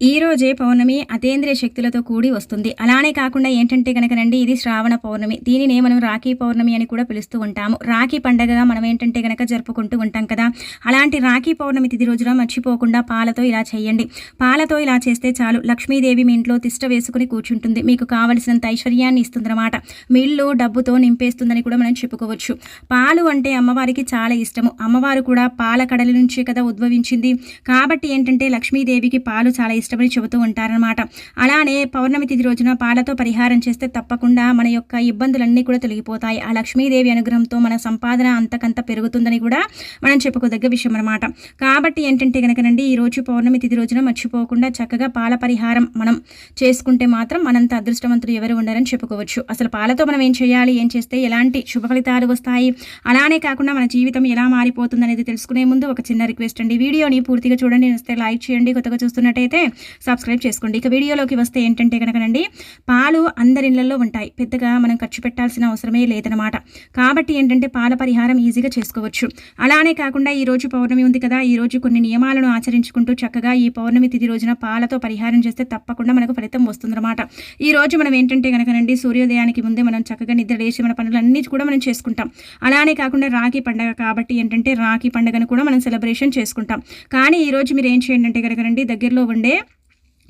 ఈ రోజే పౌర్ణమి అతేంద్రియ శక్తులతో కూడి వస్తుంది. అలానే కాకుండా ఏంటంటే కనుకనండి ఇది శ్రావణ పౌర్ణమి. దీనినే మనం రాఖీ పౌర్ణమి అని కూడా పిలుస్తూ ఉంటాము. రాఖీ పండగగా మనం ఏంటంటే కనుక జరుపుకుంటూ ఉంటాం కదా. అలాంటి రాఖీ పౌర్ణమి తిది రోజున మర్చిపోకుండా పాలతో ఇలా చేయండి. పాలతో ఇలా చేస్తే చాలు. లక్ష్మీదేవి మీ ఇంట్లో తిష్ట వేసుకుని కూర్చుంటుంది. మీకు కావలసినంత ఐశ్వర్యాన్ని ఇస్తుందన్నమాట. మీ ఇల్లు డబ్బుతో నింపేస్తుందని కూడా మనం చెప్పుకోవచ్చు. పాలు అంటే అమ్మవారికి చాలా ఇష్టము. అమ్మవారు కూడా పాల కడలి నుంచే కదా ఉద్భవించింది. కాబట్టి ఏంటంటే లక్ష్మీదేవికి పాలు చాలా ఇష్టపడి చెబుతూ ఉంటారనమాట అలానే పౌర్ణమి తిథి రోజున పాలతో పరిహారం చేస్తే తప్పకుండా మన యొక్క ఇబ్బందులన్నీ కూడా తొలగిపోతాయి. ఆ లక్ష్మీదేవి అనుగ్రహంతో మన సంపాదన అంతకంత పెరుగుతుందని కూడా మనం చెప్పుకోదగ్గ విషయం అనమాట కాబట్టి ఏంటంటే కనుకనండి ఈరోజు పౌర్ణమి తిథి రోజున మర్చిపోకుండా చక్కగా పాల పరిహారం మనం చేసుకుంటే మాత్రం మనంత అదృష్టవంతులు ఎవరు ఉండారని చెప్పుకోవచ్చు. అసలు పాలతో మనం ఏం చేయాలి ఏం చేస్తే ఎలాంటి శుభ ఫలితాలు వస్తాయి అలానే కాకుండా మన జీవితం ఎలా మారిపోతుంది అనేది తెలుసుకునే ముందు ఒక చిన్న రిక్వెస్ట్ అండి. వీడియోని పూర్తిగా చూడండి వస్తే లైక్ చేయండి. కొత్తగా చూస్తున్నట్టయితే సబ్స్క్రైబ్ చేసుకోండి. ఇక వీడియోలోకి వస్తే ఏంటంటే కనుకనండి పాలు అందరి ఇళ్ళలో ఉంటాయి. పెద్దగా మనం ఖర్చు పెట్టాల్సిన అవసరమే లేదనమాట కాబట్టి ఏంటంటే పాల పరిహారం ఈజీగా చేసుకోవచ్చు. అలానే కాకుండా ఈ రోజు పౌర్ణమి ఉంది కదా ఈరోజు కొన్ని నియమాలను ఆచరించుకుంటూ చక్కగా ఈ పౌర్ణమి తిథి రోజున పాలతో పరిహారం చేస్తే తప్పకుండా మనకు ఫలితం వస్తుందన్నమాట. ఈ రోజు మనం ఏంటంటే కనుకనండి సూర్యోదయానికి ముందే మనం చక్కగా నిద్ర లేచి మన పనులన్నీ కూడా మనం చేసుకుంటాం. అలానే కాకుండా రాఖీ పండగ కాబట్టి ఏంటంటే రాఖీ పండుగను కూడా మనం సెలబ్రేషన్ చేసుకుంటాం. కానీ ఈరోజు మీరు ఏం చేయండి అంటే కనుకనండి దగ్గరలో ఉండే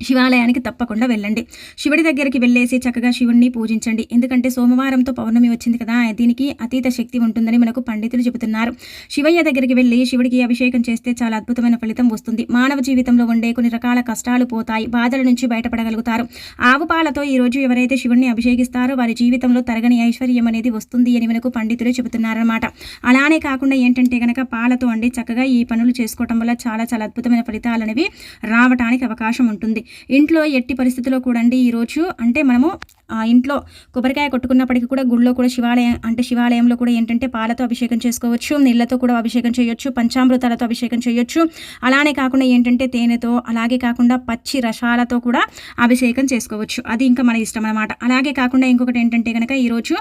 శివాలయానికి తప్పకుండా వెళ్ళండి. శివుడి దగ్గరికి వెళ్ళేసి చక్కగా శివుణ్ణి పూజించండి. ఎందుకంటే సోమవారంతో పౌర్ణమి వచ్చింది కదా దీనికి అతీత శక్తి ఉంటుందని మనకు పండితులు చెబుతున్నారు. శివయ్య దగ్గరికి వెళ్ళి శివుడికి అభిషేకం చేస్తే చాలా అద్భుతమైన ఫలితం వస్తుంది. మానవ జీవితంలో ఉండే కొన్ని రకాల కష్టాలు పోతాయి బాధల నుంచి బయటపడగలుగుతారు. ఆవు పాలతో ఈరోజు ఎవరైతే శివుణ్ణి అభిషేకిస్తారో వారి జీవితంలో తరగని ఐశ్వర్యం అనేది వస్తుంది అని మనకు పండితులు చెబుతున్నారన్నమాట. అలానే కాకుండా ఏంటంటే కనుక పాలతో అండి చక్కగా ఈ పనులు చేసుకోవటం వల్ల చాలా చాలా అద్భుతమైన ఫలితాలు అనేవి రావటానికి అవకాశం ఉంటుంది. ఇంట్లో ఎట్టి పరిస్థితిలో కూడా అండి ఈరోజు అంటే మనము ఇంట్లో కొబ్బరికాయ కొట్టుకున్నప్పటికీ కూడా గుళ్ళో కూడా శివాలయం అంటే శివాలయంలో కూడా ఏంటంటే పాలతో అభిషేకం చేసుకోవచ్చు నీళ్ళతో కూడా అభిషేకం చేయొచ్చు పంచామృతాలతో అభిషేకం చేయొచ్చు. అలానే కాకుండా ఏంటంటే తేనెతో అలాగే కాకుండా పచ్చి రసాలతో కూడా అభిషేకం చేసుకోవచ్చు. అది ఇంకా మన ఇష్టం అనమాట అలాగే కాకుండా ఇంకొకటి ఏంటంటే కనుక ఈరోజు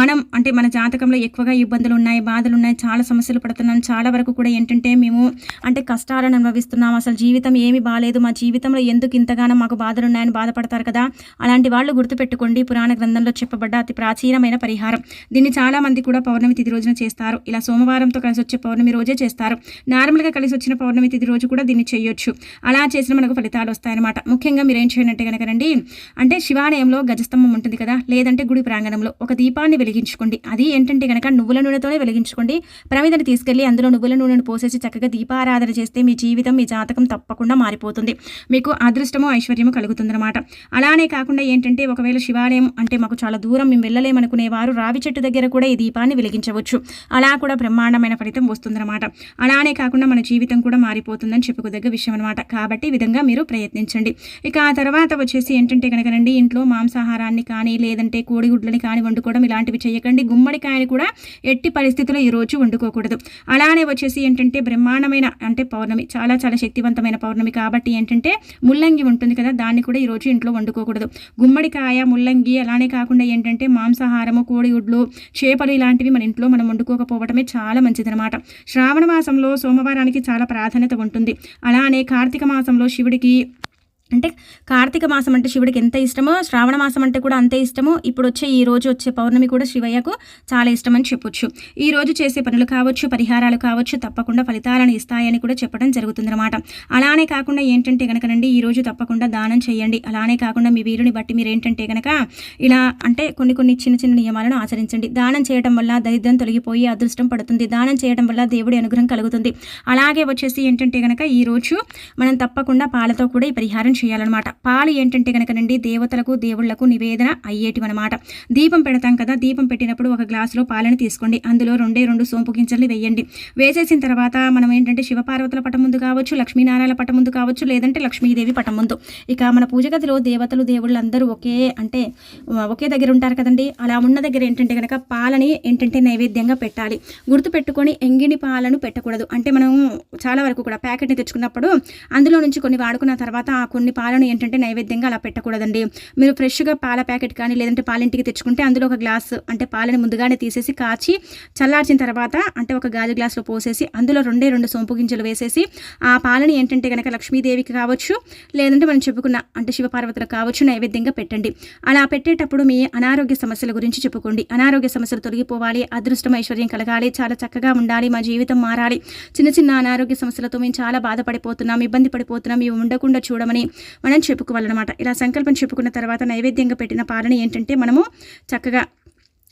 మనం అంటే మన జాతకంలో ఎక్కువగా ఇబ్బందులు ఉన్నాయి బాధలు ఉన్నాయి చాలా సమస్యలు పడుతున్నాం. చాలా వరకు కూడా ఏంటంటే మేము అంటే కష్టాలను అనుభవిస్తున్నాం. అసలు జీవితం ఏమి బాగాలేదు మా జీవితంలో ఎందుకు ఇంత ఎంతగానో మాకు బాధలు ఉన్నాయని బాధపడతారు కదా? అలాంటి వాళ్ళు గుర్తుపెట్టుకోండి. పురాణ గ్రంథంలో చెప్పబడ్డ అతి ప్రాచీనమైన పరిహారం. దీన్ని చాలా మంది కూడా పౌర్ణమి తిథి రోజున చేస్తారు. ఇలా సోమవారంతో కలిసి వచ్చే పౌర్ణమి రోజే చేస్తారు. నార్మల్గా కలిసి వచ్చిన పౌర్ణమి తిథి రోజు కూడా దీన్ని చేయొచ్చు. అలా చేసిన మనకు ఫలితాలు వస్తాయన్నమాట. ముఖ్యంగా మీరు ఏం చేయండి అంటే కనుకనండి అంటే శివాలయంలో గజస్తంభం ఉంటుంది కదా? లేదంటే గుడి ప్రాంగణంలో ఒక దీపాన్ని వెలిగించుకోండి. అది ఏంటంటే కనుక నువ్వుల నూనెతోనే వెలిగించుకోండి. ప్రమిదని తీసుకెళ్ళి అందులో నువ్వుల నూనెను పోసేసి చక్కగా దీపారాధన చేస్తే మీ జీవితం మీ జాతకం తప్పకుండా మారిపోతుంది. మీకు అదృష్టం అదృష్టము ఐశ్వర్యము కలుగుతుందన్నమాట. అలానే కాకుండా ఏంటంటే ఒకవేళ శివాలయం అంటే మాకు చాలా దూరం మేము వెళ్ళలేమనుకునేవారు రావి చెట్టు దగ్గర కూడా ఈ దీపాన్ని వెలిగించవచ్చు. అలా కూడా బ్రహ్మాండమైన ఫలితం వస్తుందన్నమాట. అలానే కాకుండా మన జీవితం కూడా మారిపోతుందని చెప్పుకోదగ్గ విషయం అనమాట కాబట్టి ఈ విధంగా మీరు ప్రయత్నించండి. ఇక ఆ తర్వాత వచ్చేసి ఏంటంటే కనుకనండి ఇంట్లో మాంసాహారాన్ని కానీ లేదంటే కోడిగుడ్లని కానీ వండుకోవడం ఇలాంటివి చేయకండి. గుమ్మడికాయని కూడా ఎట్టి పరిస్థితుల్లో ఈరోజు వండుకోకూడదు. అలానే వచ్చేసి ఏంటంటే బ్రహ్మాండమైన అంటే పౌర్ణమి చాలా చాలా శక్తివంతమైన పౌర్ణమి కాబట్టి ఏంటంటే ముల్లంగి ఉంటుంది కదా దాన్ని కూడా ఈరోజు ఇంట్లో వండుకోకూడదు. గుమ్మడికాయ ముల్లంగి అలానే కాకుండా ఏంటంటే మాంసాహారము కోడిగుడ్లు చేపలు ఇలాంటివి మన ఇంట్లో మనం వండుకోకపోవడమే చాలా మంచిదనమాట శ్రావణ మాసంలో సోమవారానికి చాలా ప్రాధాన్యత ఉంటుంది. అలానే కార్తీక మాసంలో శివుడికి అంటే కార్తీక మాసం అంటే శివుడికి ఎంత ఇష్టమో శ్రావణ మాసం అంటే కూడా అంతే ఇష్టము ఇప్పుడు వచ్చే ఈ రోజు వచ్చే పౌర్ణమి కూడా శివయ్యకు చాలా ఇష్టం అని చెప్పొచ్చు. ఈ రోజు చేసే పనులు కావచ్చు పరిహారాలు కావచ్చు తప్పకుండా ఫలితాలను ఇస్తాయని కూడా చెప్పడం జరుగుతుందన్నమాట. అలానే కాకుండా ఏంటంటే కనుకనండి ఈ రోజు తప్పకుండా దానం చేయండి. అలానే కాకుండా మీ వీరుని బట్టి మీరు ఏంటంటే కనుక ఇలా అంటే కొన్ని కొన్ని చిన్న చిన్న నియమాలను ఆచరించండి. దానం చేయడం వల్ల దరిద్రం తొలగిపోయి అదృష్టం పడుతుంది. దానం చేయడం వల్ల దేవుడి అనుగ్రహం కలుగుతుంది. అలాగే వచ్చేసి ఏంటంటే కనుక ఈ రోజు మనం తప్పకుండా పాలతో కూడా ఈ పరిహారం చేయాలన్నమాట. పాలు ఏంటంటే కనుకనండి దేవతలకు దేవుళ్ళకు నివేదన అయ్యేటివన్నమాట. దీపం పెడతాం కదా దీపం పెట్టినప్పుడు ఒక గ్లాసులో పాలను తీసుకోండి. అందులో రెండే రెండు సోంపు గింజల్ని వేయండి. వేసేసిన తర్వాత మనం ఏంటంటే శివపార్వతుల పటం ముందు కావచ్చు లక్ష్మీనారాయణ పటం ముందు కావచ్చు లేదంటే లక్ష్మీదేవి పటం ముందు. ఇక మన పూజ గదిలో దేవతలు దేవుళ్ళు అందరూ ఒకే అంటే ఒకే దగ్గర ఉంటారు కదండి. అలా ఉన్న దగ్గర ఏంటంటే కనుక పాలని ఏంటంటే నైవేద్యంగా పెట్టాలి. గుర్తు పెట్టుకొని ఎంగిని పాలను పెట్టకూడదు. అంటే మనం చాలా వరకు కూడా ప్యాకెట్ని తెచ్చుకున్నప్పుడు అందులో నుంచి కొన్ని వాడుకున్న తర్వాత ఆ కొన్ని కొన్ని పాలను ఏంటంటే నైవేద్యంగా అలా పెట్టకూడదండి. మీరు ఫ్రెష్గా పాల ప్యాకెట్ కానీ లేదంటే పాలింటికి తెచ్చుకుంటే అందులో ఒక గ్లాస్ అంటే పాలని ముందుగానే తీసేసి కాచి చల్లార్చిన తర్వాత అంటే ఒక గాజు గ్లాసులో పోసేసి అందులో రెండే రెండు సోంపు గింజలు వేసేసి ఆ పాలని ఏంటంటే కనుక లక్ష్మీదేవికి కావచ్చు లేదంటే మనం చెప్పుకున్న అంటే శివపార్వతులకు కావచ్చు నైవేద్యంగా పెట్టండి. అలా పెట్టేటప్పుడు మీ అనారోగ్య సమస్యల గురించి చెప్పుకోండి. అనారోగ్య సమస్యలు తొలగిపోవాలి అదృష్టం ఐశ్వర్యం కలగాలి చాలా చక్కగా ఉండాలి మా జీవితం మారాలి. చిన్న చిన్న అనారోగ్య సమస్యలతో మేము చాలా బాధపడిపోతున్నాం ఇబ్బంది పడిపోతున్నాం ఇవి ఉండకుండా చూడమని మనం చెప్పుకోవాలన్నమాట. ఇలా సంకల్పం చెప్పుకున్న తర్వాత నైవేద్యంగా పెట్టిన పాలన ఏంటంటే మనము చక్కగా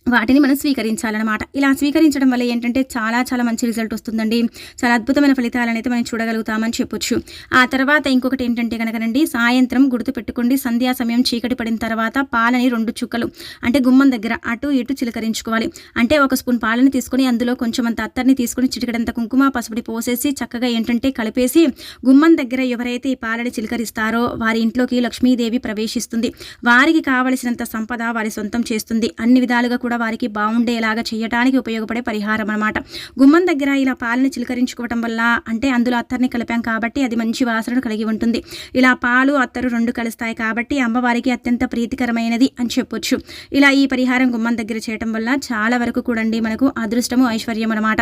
వాటిని మనం స్వీకరించాలన్నమాట. ఇలా స్వీకరించడం వల్ల ఏంటంటే చాలా చాలా మంచి రిజల్ట్ వస్తుందండి. చాలా అద్భుతమైన ఫలితాలను అయితే మనం చూడగలుగుతామని చెప్పొచ్చు. ఆ తర్వాత ఇంకొకటి ఏంటంటే కనుకనండి సాయంత్రం గుర్తుపెట్టుకోండి సంధ్యా సమయం చీకటి పడిన తర్వాత పాలని రెండు చుక్కలు అంటే గుమ్మం దగ్గర అటు ఇటు చిలకరించుకోవాలి. అంటే ఒక స్పూన్ పాలని తీసుకొని అందులో కొంచెం అంత అత్తర్ని తీసుకొని చిటికడంత కుంకుమ పసుపుడి పోసేసి చక్కగా ఏంటంటే కలిపేసి గుమ్మం దగ్గర ఎవరైతే ఈ పాలని చిలకరిస్తారో వారి ఇంట్లోకి లక్ష్మీదేవి ప్రవేశిస్తుంది. వారికి కావలసినంత సంపద వారి సొంతం చేస్తుంది. అన్ని విధాలుగా కూడా కూడా వారికి బాగుండేలాగా చేయడానికి ఉపయోగపడే పరిహారం అనమాట గుమ్మం దగ్గర ఇలా పాలను చిలకరించుకోవటం వల్ల అంటే అందులో అత్తర్ని కలిపాం కాబట్టి అది మంచి వాసనను కలిగి ఉంటుంది. ఇలా పాలు అత్తరు రెండు కలుస్తాయి కాబట్టి అమ్మవారికి అత్యంత ప్రీతికరమైనది అని చెప్పొచ్చు. ఇలా ఈ పరిహారం గుమ్మం దగ్గర చేయటం వల్ల చాలా వరకు కూడండి మనకు అదృష్టము ఐశ్వర్యం అనమాట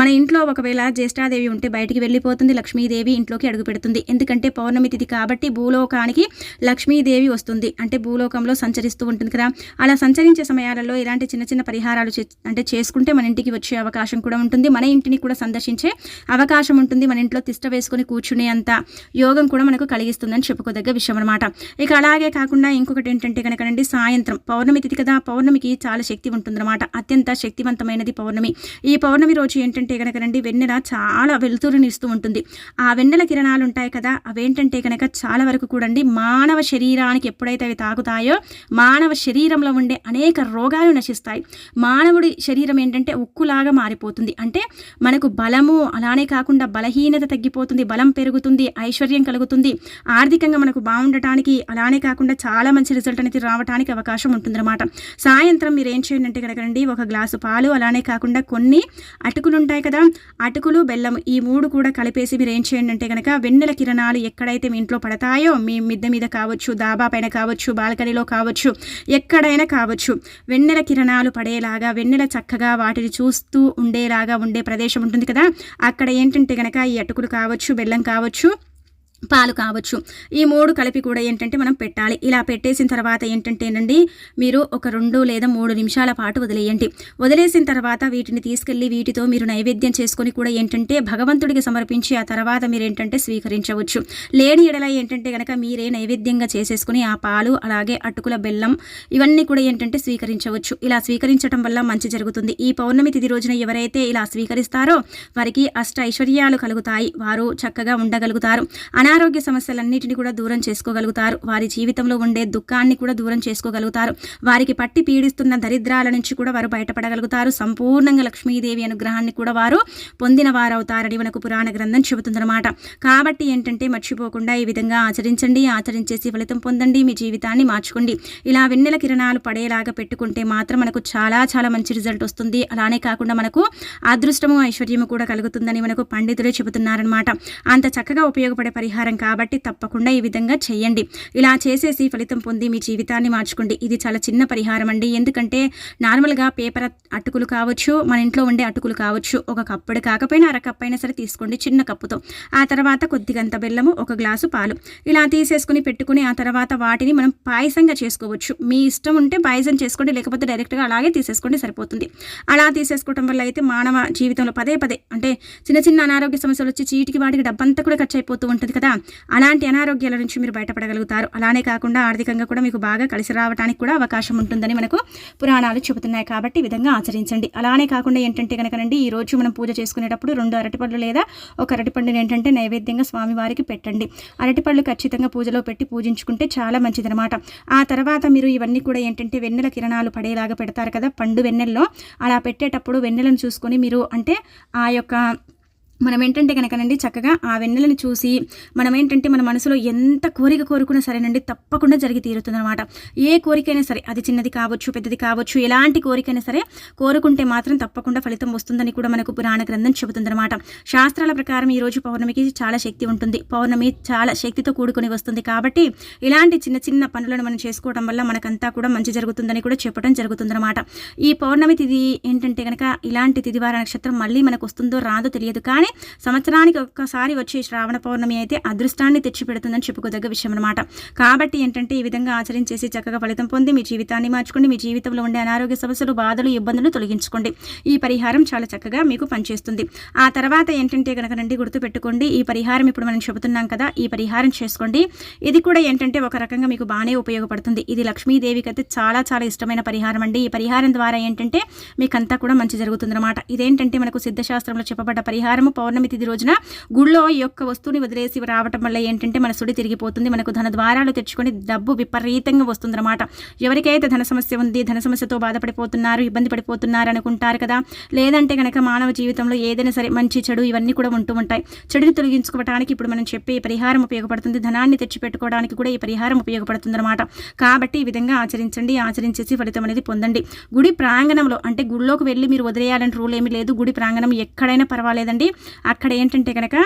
మన ఇంట్లో ఒకవేళ జ్యేష్ఠాదేవి ఉంటే బయటికి వెళ్ళిపోతుంది లక్ష్మీదేవి ఇంట్లోకి అడుగు పెడుతుంది. ఎందుకంటే పౌర్ణమి తిథి కాబట్టి భూలోకానికి లక్ష్మీదేవి వస్తుంది. అంటే భూలోకంలో సంచరిస్తూ ఉంటుంది కదా. అలా సంచరించే సమయాలలో ఇలాంటి చిన్న చిన్న పరిహారాలు అంటే చేసుకుంటే మన ఇంటికి వచ్చే అవకాశం కూడా ఉంటుంది. మన ఇంటిని కూడా సందర్శించే అవకాశం ఉంటుంది. మన ఇంట్లో తిష్ట వేసుకొని కూర్చునే అంత యోగం కూడా మనకు కలిగిస్తుందని చెప్పుకోదగ్గ విషయం అనమాట ఇక అలాగే కాకుండా ఇంకొకటి ఏంటంటే కనుకనండి సాయంత్రం పౌర్ణమి తిథి కదా పౌర్ణమికి చాలా శక్తి ఉంటుందన్నమాట. అత్యంత శక్తివంతమైనది పౌర్ణమి. ఈ పౌర్ణమి రోజు ఏంటంటే కనుకనండి వెన్నెల చాలా వెలుతురుని ఇస్తూ ఉంటుంది. ఆ వెన్నెల కిరణాలు ఉంటాయి కదా అవేంటంటే కనుక చాలా వరకు కూడండి మానవ శరీరానికి ఎప్పుడైతే అవి తాగుతాయో మానవ శరీరంలో ఉండే అనేక రోగాలు నశిస్తాయి. చేస్తాయి మానవుడి శరీరం ఏంటంటే ఉక్కులాగా మారిపోతుంది. అంటే మనకు బలము అలానే కాకుండా బలహీనత తగ్గిపోతుంది బలం పెరుగుతుంది ఐశ్వర్యం కలుగుతుంది. ఆర్థికంగా మనకు బాగుండటానికి అలానే కాకుండా చాలా మంచి రిజల్ట్ అనేది రావడానికి అవకాశం ఉంటుందన్నమాట. సాయంత్రం మీరు ఏం చేయండి అంటే కనుకండి ఒక గ్లాసు పాలు అలానే కాకుండా కొన్ని అటుకులు ఉంటాయి కదా అటుకులు బెల్లం ఈ మూడు కూడా కలిపేసి మీరు ఏం చేయండి అంటే కనుక వెన్నెల కిరణాలు ఎక్కడైతే మీ ఇంట్లో పడతాయో మీ మిద్దె మీద కావచ్చు దాబా పైన కావచ్చు బాల్కనీలో కావచ్చు ఎక్కడైనా కావచ్చు వెన్నెల కిరణాలు కిరణాలు పడేలాగా వెన్నెల చక్కగా వాటిని చూస్తూ ఉండేలాగా ఉండే ప్రదేశం ఉంటుంది కదా. అక్కడ ఏంటంటే కనుక ఈ అటుకులు కావచ్చు బెల్లం కావచ్చు పాలు కావచ్చు. ఈ మూడు కలిపి కూడా ఏంటంటే మనం పెట్టాలి. ఇలా పెట్టేసిన తర్వాత ఏంటంటేనండి మీరు ఒక రెండు లేదా మూడు నిమిషాల పాటు వదిలేయండి. వదిలేసిన తర్వాత వీటిని తీసుకెళ్ళి వీటితో మీరు నైవేద్యం చేసుకొని కూడా ఏంటంటే భగవంతుడికి సమర్పించి ఆ తర్వాత మీరు ఏంటంటే స్వీకరించవచ్చు. లేని ఎడల ఏంటంటే కనుక మీరే నైవేద్యంగా చేసేసుకుని ఆ పాలు అలాగే అటుకుల బెల్లం ఇవన్నీ కూడా ఏంటంటే స్వీకరించవచ్చు. ఇలా స్వీకరించడం వల్ల మంచి జరుగుతుంది. ఈ పౌర్ణమి తిది రోజున ఎవరైతే ఇలా స్వీకరిస్తారో వారికి అష్ట ఐశ్వర్యాలు కలుగుతాయి. వారు చక్కగా ఉండగలుగుతారు. అనా అనారోగ్య సమస్యలన్నిటిని కూడా దూరం చేసుకోగలుగుతారు. వారి జీవితంలో ఉండే దుఃఖాన్ని కూడా దూరం చేసుకోగలుగుతారు. వారికి పట్టి పీడిస్తున్న దరిద్రాల నుంచి కూడా వారు బయటపడగలుగుతారు. సంపూర్ణంగా లక్ష్మీదేవి అనుగ్రహాన్ని కూడా వారు పొందిన వారవుతారని మనకు పురాణ గ్రంథం చెబుతుందన్నమాట. కాబట్టి ఏంటంటే మర్చిపోకుండా ఈ విధంగా ఆచరించండి ఆచరించేసి ఫలితం పొందండి మీ జీవితాన్ని మార్చుకోండి. ఇలా వెన్నెల కిరణాలు పడేలాగా పెట్టుకుంటే మాత్రం మనకు చాలా చాలా మంచి రిజల్ట్ వస్తుంది. అలానే కాకుండా మనకు అదృష్టము ఐశ్వర్యము కూడా కలుగుతుందని మనకు పండితులే చెబుతున్నారనమాట అంత చక్కగా ఉపయోగపడే పరిహారం పరిహారం కాబట్టి తప్పకుండా ఈ విధంగా చేయండి. ఇలా చేసేసి ఫలితం పొంది మీ జీవితాన్ని మార్చుకోండి. ఇది చాలా చిన్న పరిహారం అండి. ఎందుకంటే నార్మల్గా పేపర్ అటుకులు కావచ్చు మన ఇంట్లో ఉండే అటుకులు కావచ్చు ఒక కప్పుడు కాకపోయినా అరకప్పు అయినా సరే తీసుకోండి చిన్న కప్పుతో. ఆ తర్వాత కొద్దిగంత బెల్లము ఒక గ్లాసు పాలు. ఇలా తీసేసుకుని పెట్టుకుని ఆ తర్వాత వాటిని మనం పాయసంగా చేసుకోవచ్చు. మీ ఇష్టం ఉంటే పాయసం చేసుకోండి లేకపోతే డైరెక్ట్గా అలాగే తీసేసుకోండి సరిపోతుంది. అలా తీసేసుకోవడం వల్ల అయితే మానవ జీవితంలో పదే పదే అంటే చిన్న చిన్న అనారోగ్య సమస్యలు వచ్చి చీటికి వాటికి డబ్బంతా కూడా ఖర్చు అయిపోతూ ఉంటుంది కదా. అలాంటి అనారోగ్యాల నుంచి మీరు బయటపడగలుగుతారు. అలానే కాకుండా ఆర్థికంగా కూడా మీకు బాగా కలిసి రావడానికి కూడా అవకాశం ఉంటుందని మనకు పురాణాలు చెబుతున్నాయి కాబట్టి ఈ విధంగా ఆచరించండి. అలానే కాకుండా ఏంటంటే కనుకనండి ఈ రోజు మనం పూజ చేసుకునేటప్పుడు రెండు అరటిపళ్ళు లేదా ఒక అరటిపండుని ఏంటంటే నైవేద్యంగా స్వామివారికి పెట్టండి. అరటిపళ్ళు ఖచ్చితంగా పూజలో పెట్టి పూజించుకుంటే చాలా మంచిదనమాట ఆ తర్వాత మీరు ఇవన్నీ కూడా ఏంటంటే వెన్నెల కిరణాలు పడేలాగా పెడతారు కదా పండు వెన్నెల్లో. అలా పెట్టేటప్పుడు వెన్నెలను చూసుకొని మీరు అంటే ఆ యొక్క మనం ఏంటంటే కనుకనండి చక్కగా ఆ వెన్నెలను చూసి మనం ఏంటంటే మన మనసులో ఎంత కోరిక కోరుకున్నా సరేనండి తప్పకుండా జరిగి తీరుతుందన్నమాట. ఏ కోరికైనా సరే అది చిన్నది కావచ్చు పెద్దది కావచ్చు ఎలాంటి కోరికైనా సరే కోరుకుంటే మాత్రం తప్పకుండా ఫలితం వస్తుందని కూడా మనకు పురాణ గ్రంథం చెబుతుందన్నమాట. శాస్త్రాల ప్రకారం ఈరోజు పౌర్ణమికి చాలా శక్తి ఉంటుంది. పౌర్ణమి చాలా శక్తితో కూడుకొని వస్తుంది కాబట్టి ఇలాంటి చిన్న చిన్న పనులను మనం చేసుకోవడం వల్ల మనకంతా కూడా మంచి జరుగుతుందని కూడా చెప్పడం జరుగుతుందన్నమాట. ఈ పౌర్ణమి తిథి ఏంటంటే కనుక ఇలాంటి తిదివార నక్షత్రం మళ్ళీ మనకు వస్తుందో రాదో తెలియదు కానీ సంవత్సరానికి ఒక్కసారి వచ్చే శ్రావణ పౌర్ణమి అయితే అదృష్టాన్ని తెచ్చిపెడుతుందని చెప్పుకోదగ్గ విషయం అనమాట కాబట్టి ఏంటంటే ఈ విధంగా ఆచరించేసి చక్కగా ఫలితం పొంది మీ జీవితాన్ని మార్చుకోండి మీ జీవితంలో ఉండే అనారోగ్య సమస్యలు బాధలు ఇబ్బందులు తొలగించుకోండి. ఈ పరిహారం చాలా చక్కగా మీకు పనిచేస్తుంది. ఆ తర్వాత ఏంటంటే కనుక నండి గుర్తుపెట్టుకోండి ఈ పరిహారం ఇప్పుడు మనం చెబుతున్నాం కదా ఈ పరిహారం చేసుకోండి. ఇది కూడా ఏంటంటే ఒక రకంగా మీకు బాగానే ఉపయోగపడుతుంది. ఇది లక్ష్మీదేవికి అయితే చాలా చాలా ఇష్టమైన పరిహారం అండి. ఈ పరిహారం ద్వారా ఏంటంటే మీకంతా కూడా మంచి జరుగుతుందన్నమాట. ఇదేంటంటే మనకు సిద్ధశాస్త్రంలో చెప్పబడ్డ పరిహారము పౌర్ణమి తిథి రోజున గుళ్ళో ఈ యొక్క వస్తువుని వదిలేసి రావటం వల్ల ఏంటంటే మన సుడి తిరిగిపోతుంది. మనకు ధన ద్వారాలు తెచ్చుకొని డబ్బు విపరీతంగా వస్తుందన్నమాట. ఎవరికైతే ధన సమస్య ఉంది ధన సమస్యతో బాధపడిపోతున్నారు ఇబ్బంది పడిపోతున్నారు అనుకుంటారు కదా లేదంటే కనుక మానవ జీవితంలో ఏదైనా సరే మంచి చెడు ఇవన్నీ కూడా ఉంటూ ఉంటాయి. చెడుని తొలగించుకోవడానికి ఇప్పుడు మనం చెప్పే ఈ పరిహారం ఉపయోగపడుతుంది. ధనాన్ని తెచ్చిపెట్టుకోవడానికి కూడా ఈ పరిహారం ఉపయోగపడుతుందన్నమాట. కాబట్టి ఈ విధంగా ఆచరించండి. ఆచరించేసి ఫలితం అనేది పొందండి. గుడి ప్రాంగణంలో అంటే గుడిలోకి వెళ్ళి మీరు వదిలేయాలని రూల్ ఏమీ లేదు. గుడి ప్రాంగణం ఎక్కడైనా పర్వాలేదండి. అక్కడ ఏంటంటే కనుక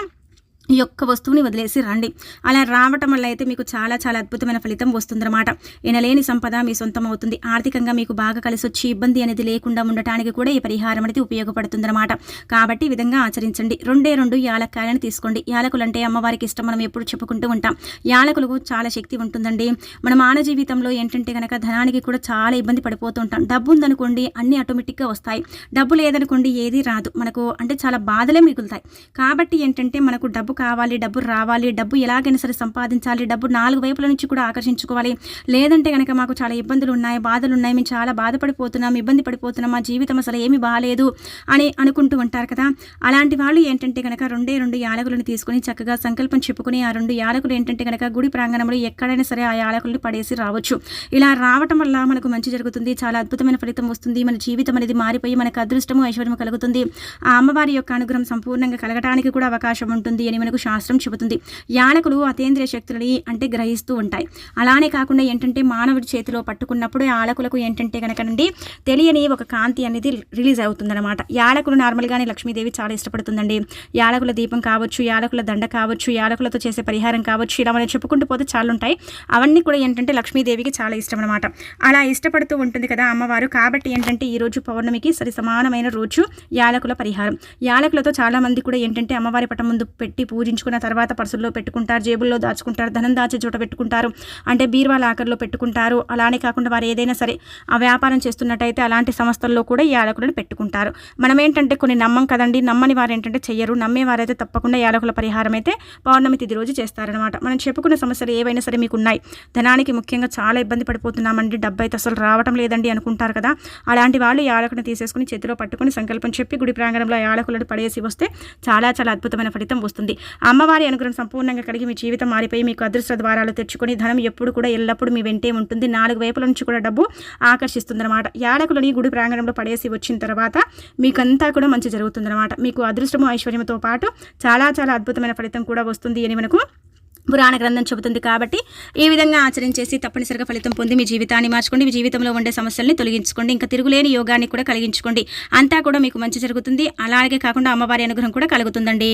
ఈ యొక్క వస్తువుని వదిలేసి రండి. అలా రావటం వల్ల అయితే మీకు చాలా చాలా అద్భుతమైన ఫలితం వస్తుందన్నమాట. ఎనలేని సంపద మీ సొంతం అవుతుంది ఆర్థికంగా మీకు బాగా కలిసి వచ్చి ఇబ్బంది అనేది లేకుండా ఉండటానికి కూడా ఈ పరిహారం అనేది ఉపయోగపడుతుందన్నమాట. కాబట్టి ఈ విధంగా ఆచరించండి. రెండే రెండు యాలక్కాయలను తీసుకోండి. యాలకులు అంటే అమ్మవారికి ఇష్టం. మనం ఎప్పుడు చెప్పుకుంటూ ఉంటాం. యాలకులకు చాలా శక్తి ఉంటుందండి. మన మానవ జీవితంలో ఏంటంటే కనుక ధనానికి కూడా చాలా ఇబ్బంది పడిపోతూ ఉంటాం. డబ్బు ఉందనుకోండి అన్నీ ఆటోమేటిక్గా వస్తాయి. డబ్బు లేదనుకోండి ఏది రాదు. మనకు అంటే చాలా బాధలే మిగులుతాయి. కాబట్టి ఏంటంటే మనకు డబ్బు కావాలి డబ్బు రావాలి డబ్బు ఎలాగైనా సరే సంపాదించాలి డబ్బు నాలుగు వైపుల నుంచి కూడా ఆకర్షించుకోవాలి. లేదంటే కనుక మాకు చాలా ఇబ్బందులు ఉన్నాయి బాధలు ఉన్నాయి మేము చాలా బాధపడిపోతున్నాం ఇబ్బంది పడిపోతున్నాం మా జీవితం అసలు ఏమి బాగాలేదు అని అనుకుంటూ ఉంటారు కదా. అలాంటి వాళ్ళు ఏంటంటే కనుక రెండే రెండు యాలకులను తీసుకుని చక్కగా సంకల్పం చెప్పుకుని ఆ రెండు యాలకులు ఏంటంటే కనుక గుడి ప్రాంగణంలో ఎక్కడైనా సరే ఆ యాలకులను పడేసి రావచ్చు. ఇలా రావటం వల్ల మనకు మంచి జరుగుతుంది చాలా అద్భుతమైన ఫలితం వస్తుంది మన జీవితం అనేది మారిపోయి మనకు అదృష్టము ఐశ్వర్యం కలుగుతుంది. ఆ అమ్మవారి యొక్క అనుగ్రహం సంపూర్ణంగా కలగటానికి కూడా అవకాశం ఉంటుంది. అని మనకు శాస్త్రం చెబుతుంది. యాలకులు అతేంద్రియ శక్తులని అంటే గ్రహిస్తూ ఉంటాయి. అలానే కాకుండా ఏంటంటే మానవుడి చేతిలో పట్టుకున్నప్పుడు యాలకులకు ఏంటంటే కనుకనండి తెలియని ఒక కాంతి అనేది రిలీజ్ అవుతుందన్నమాట. యాలకులు నార్మల్గానే లక్ష్మీదేవి చాలా ఇష్టపడుతుందండి. యాలకుల దీపం కావచ్చు యాలకుల దండ కావచ్చు యాలకులతో చేసే పరిహారం కావచ్చు ఇలా మనం చెప్పుకుంటూ పోతే చాలా ఉంటాయి అవన్నీ కూడా ఏంటంటే లక్ష్మీదేవికి చాలా ఇష్టం అనమాట అలా ఇష్టపడుతూ ఉంటుంది కదా అమ్మవారు. కాబట్టి ఏంటంటే ఈ రోజు పౌర్ణమికి సరి సమానమైన రోజు యాలకుల పరిహారం. యాలకులతో చాలా మంది కూడా ఏంటంటే అమ్మవారి పటం ముందు పెట్టి పూజించుకున్న తర్వాత పర్సుల్లో పెట్టుకుంటారు జేబుల్లో దాచుకుంటారు ధనం దాచే చోట పెట్టుకుంటారు. అంటే బీర్వాల లాకర్లో పెట్టుకుంటారు. అలానే కాకుండా వారు ఏదైనా సరే ఆ వ్యాపారం చేస్తున్నట్టయితే అలాంటి సంస్థల్లో కూడా ఈ యాలకులను పెట్టుకుంటారు. మనం ఏంటంటే కొన్ని నమ్మం కదండి. నమ్మని వారు ఏంటంటే చెయ్యరు. నమ్మేవారైతే తప్పకుండా యాలకుల పరిహారం అయితే పౌర్ణమి తిది రోజు చేస్తారనమాట మనం చెప్పుకున్న సమస్యలు ఏవైనా సరే మీకు ఉన్నాయి ధనానికి ముఖ్యంగా చాలా ఇబ్బంది పడిపోతున్నామండి. డబ్బు అయితే అసలు రావటం లేదండి అనుకుంటారు కదా. అలాంటి వాళ్ళు యాలకుని తీసేసుకుని చేతిలో పట్టుకుని సంకల్పం చెప్పి గుడి ప్రాంగణంలో యాలకులను పడేసి వస్తే చాలా చాలా అద్భుతమైన ఫలితం వస్తుంది. అమ్మవారి అనుగ్రహం సంపూర్ణంగా కలిగి మీ జీవితం మారిపోయి మీకు అదృష్ట ద్వారాలు తెచ్చుకొని ధనం ఎప్పుడు కూడా ఎల్లప్పుడూ మీ వెంటే ఉంటుంది. నాలుగు వైపుల నుంచి కూడా డబ్బు ఆకర్షిస్తుందన్నమాట. యాలకులని గుడి ప్రాంగణంలో పడేసి వచ్చిన తర్వాత మీకంతా కూడా మంచి జరుగుతుందన్నమాట. మీకు అదృష్టము ఐశ్వర్యంతో పాటు చాలా చాలా అద్భుతమైన ఫలితం కూడా వస్తుంది అని మనకు పురాణ గ్రంథం చెబుతుంది కాబట్టి ఈ విధంగా ఆచరించేసి తప్పనిసరిగా ఫలితం పొంది మీ జీవితాన్ని మార్చుకోండి. మీ జీవితంలో ఉండే సమస్యల్ని తొలగించుకోండి. ఇంకా తిరుగులేని యోగాన్ని కూడా కలిగించుకోండి. అంతా కూడా మీకు మంచి జరుగుతుంది. అలాగే కాకుండా అమ్మవారి అనుగ్రహం కూడా కలుగుతుందండి.